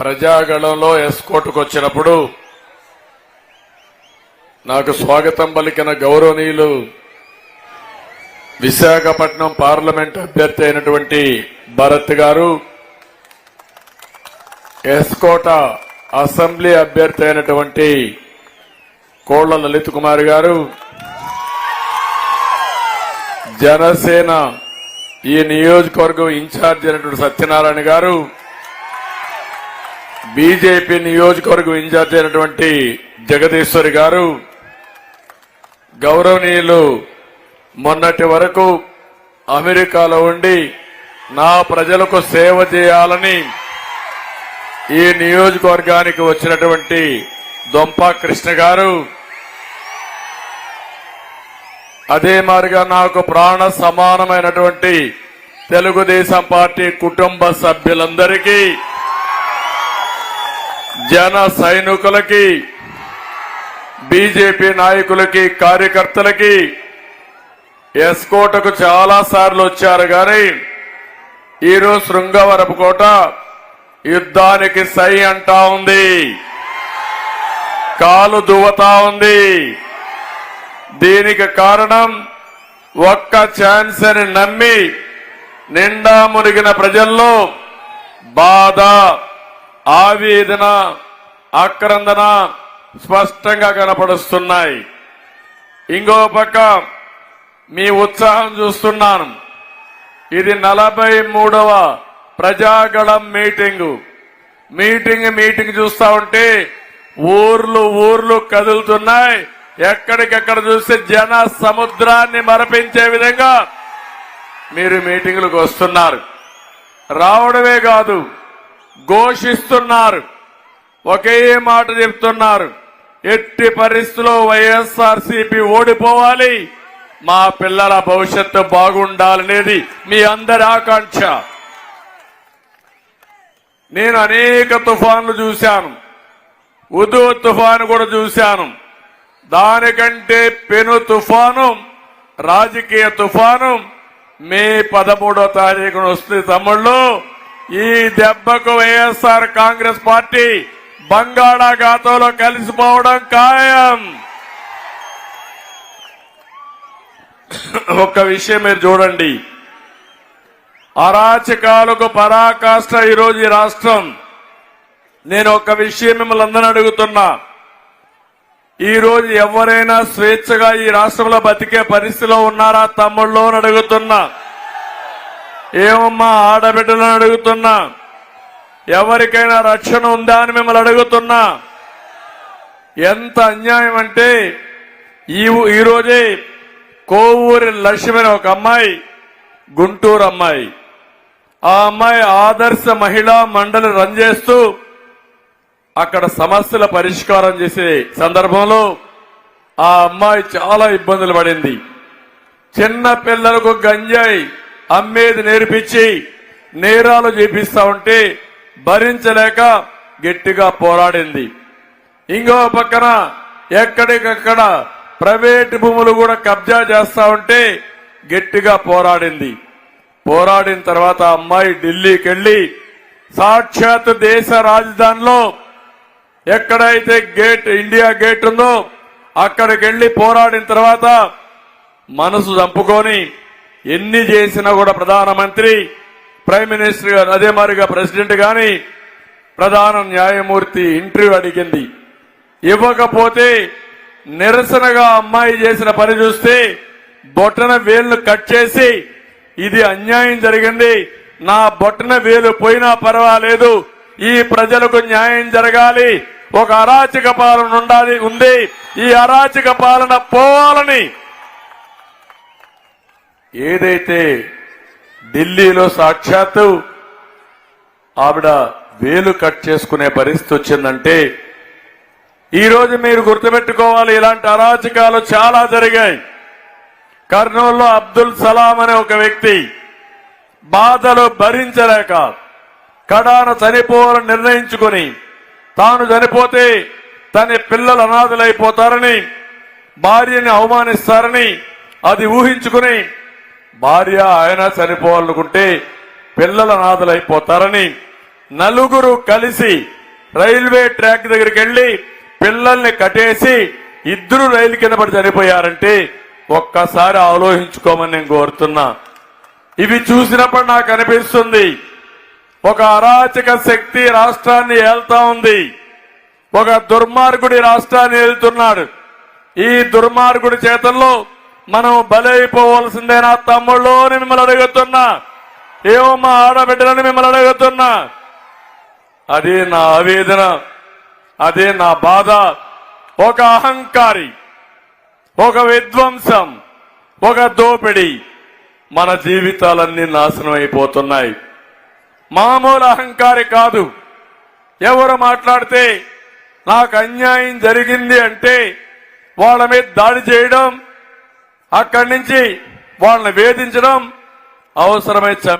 ప్రజాగళంలో ఎస్కోట్కు వచ్చినప్పుడు నాకు స్వాగతం పలికిన గౌరవనీయులు విశాఖపట్నం పార్లమెంట్ అభ్యర్థి అయినటువంటి భరత్ గారు ఎస్కోట అసెంబ్లీ అభ్యర్థి అయినటువంటి కోళ్ళ లలిత్ కుమార్ గారు జనసేన ఈ నియోజకవర్గం ఇన్ఛార్జ్ అయినటువంటి సత్యనారాయణ గారు బీజేపీ నియోజకవర్గం ఇన్ఛార్జ్ అయినటువంటి జగదీశ్వరి గారు గౌరవనీయులు మొన్నటి వరకు అమెరికాలో ఉండి నా ప్రజలకు సేవ చేయాలని ఈ నియోజకవర్గానికి వచ్చినటువంటి దొంప కృష్ణ గారు అదే మారిగా నాకు ప్రాణ సమానమైనటువంటి తెలుగుదేశం పార్టీ కుటుంబ సభ్యులందరికీ జన సైనికులకి బీజేపీ నాయకులకి కార్యకర్తలకి ఎస్కోటకు చాలా సార్లు వచ్చారు గాని ఈరోజు శృంగవరపు కోట యుద్ధానికి సై అంటా ఉంది. కాలు దువ్వతా ఉంది. దీనికి కారణం ఒక్క ఛాన్స్ అని నమ్మి నిండా మునిగిన ప్రజల్లో బాధ ఆవేదన ఆక్రందన స్పష్టంగా కనపడుస్తున్నాయి. ఇంకో పక్క మీ ఉత్సాహం చూస్తున్నాను. ఇది నలభై మూడవ ప్రజాగళం మీటింగు. మీటింగ్ మీటింగ్ చూస్తా ఉంటే ఊర్లు ఊర్లు కదులుతున్నాయి. ఎక్కడికెక్కడ చూస్తే జన సముద్రాన్ని మరపించే విధంగా మీరు మీటింగులకు వస్తున్నారు. రావడమే కాదు ఘోషిస్తున్నారు. ఒకే మాట చెప్తున్నారు. ఎట్టి పరిస్థితుల్లో వైఎస్ఆర్ ఓడిపోవాలి. మా పిల్లల భవిష్యత్తు బాగుండాలనేది మీ అందరి ఆకాంక్ష. నేను అనేక తుఫాన్లు చూశాను. ఉదు తుఫాను కూడా చూశాను. దానికంటే పెను తుఫాను రాజకీయ తుఫాను మే పదమూడో తారీఖున వస్తుంది తమ్ముళ్ళు. ఈ దెబ్బకు వైఎస్ఆర్ కాంగ్రెస్ పార్టీ బంగాళాఖాతంలో కలిసిపోవడం ఖాయం. ఒక్క విషయం మీరు చూడండి. అరాచకాలకు పరాకాష్ట ఈరోజు ఈ రాష్ట్రం. నేను ఒక విషయం మిమ్మల్ని అందరూ అడుగుతున్నా. ఈరోజు ఎవరైనా స్వేచ్ఛగా ఈ రాష్ట్రంలో బతికే పరిస్థితిలో ఉన్నారా తమ్ముళ్ళు అని అడుగుతున్నా. ఏమమ్మా ఆడబిడ్డలను అడుగుతున్నా? ఎవరికైనా రక్షణ ఉందా అని మిమ్మల్ని అడుగుతున్నా? ఎంత అన్యాయం అంటే ఈ ఈరోజే కోవూరి లక్ష్మి ఒక అమ్మాయి గుంటూరు అమ్మాయి. ఆ అమ్మాయి ఆదర్శ మహిళా మండలి రన్ చేస్తూ అక్కడ సమస్యల పరిష్కారం చేసే సందర్భంలో ఆ అమ్మాయి చాలా ఇబ్బందులు పడింది. చిన్న పిల్లలకు గంజాయి అమ్మేది నేర్పించి నేరాలు చేపిస్తా ఉంటే భరించలేక గట్టిగా పోరాడింది. ఇంకో పక్కన ఎక్కడికక్కడ ప్రైవేట్ భూములు కూడా కబ్జా చేస్తా ఉంటే గట్టిగా పోరాడింది. పోరాడిన తర్వాత అమ్మాయి ఢిల్లీకి వెళ్ళి సాక్షాత్ దేశ రాజధానిలో ఎక్కడైతే గేట్ ఇండియా గేట్ ఉందో అక్కడికి వెళ్ళి పోరాడిన తర్వాత మనసు చంపుకొని ఎన్ని చేసినా కూడా ప్రధానమంత్రి ప్రైమ్ మినిస్టర్ గారు అదే మారిగా ప్రెసిడెంట్ గాని ప్రధాన న్యాయమూర్తి ఇంటర్వ్యూ అడిగింది. ఇవ్వకపోతే నిరసనగా అమ్మాయి చేసిన పని చూస్తే బొట్టన వేలును కట్ చేసి ఇది అన్యాయం జరిగింది నా బొట్టన వేలు పోయినా పర్వాలేదు ఈ ప్రజలకు న్యాయం జరగాలి ఒక అరాచక పాలన ఉండాలి ఉంది ఈ అరాచక పాలన పోవాలని ఏదైతే ఢిల్లీలో సాక్షాత్తు ఆవిడ వేలు కట్ చేసుకునే పరిస్థితి వచ్చిందంటే ఈరోజు మీరు గుర్తుపెట్టుకోవాలి ఇలాంటి అరాచకాలు చాలా జరిగాయి. కర్నూలులో అబ్దుల్ సలాం అనే ఒక వ్యక్తి బాధలు భరించలేక కడాన చనిపోవాలని నిర్ణయించుకుని తాను చనిపోతే తన పిల్లలు అనాథలైపోతారని భార్యని అవమానిస్తారని అది ఊహించుకుని భార్య ఆయన చనిపోవాలనుకుంటే పిల్లలు నాదులైపోతారని నలుగురు కలిసి రైల్వే ట్రాక్ దగ్గరికి వెళ్ళి పిల్లల్ని కట్టేసి ఇద్దరు రైలు కింద పడి చనిపోయారంటే ఒక్కసారి ఆలోచించుకోమని నేను కోరుతున్నా. ఇవి చూసినప్పుడు నాకు అనిపిస్తుంది ఒక అరాచక శక్తి రాష్ట్రాన్ని ఏళ్తా ఉంది. ఒక దుర్మార్గుడి రాష్ట్రాన్ని ఏళ్తున్నాడు ఈ దుర్మార్గుడి చేతల్లో మనం బలైపోవలసిందేనా తమ్ముళ్ళు అని మిమ్మల్ని అడుగుతున్నా. ఏమో మా ఆడబిడ్డలని మిమ్మల్ని అడుగుతున్నా. అదే నా ఆవేదన అదే నా బాధ. ఒక అహంకారి ఒక విధ్వంసం ఒక దోపిడి మన జీవితాలన్నీ నాశనం అయిపోతున్నాయి. మామూలు అహంకారి కాదు. ఎవరు మాట్లాడితే నాకు అన్యాయం జరిగింది అంటే వాళ్ళ మీద దాడి చేయడం అక్కడి నుంచి వాళ్ళని వేధించడం అవసరమై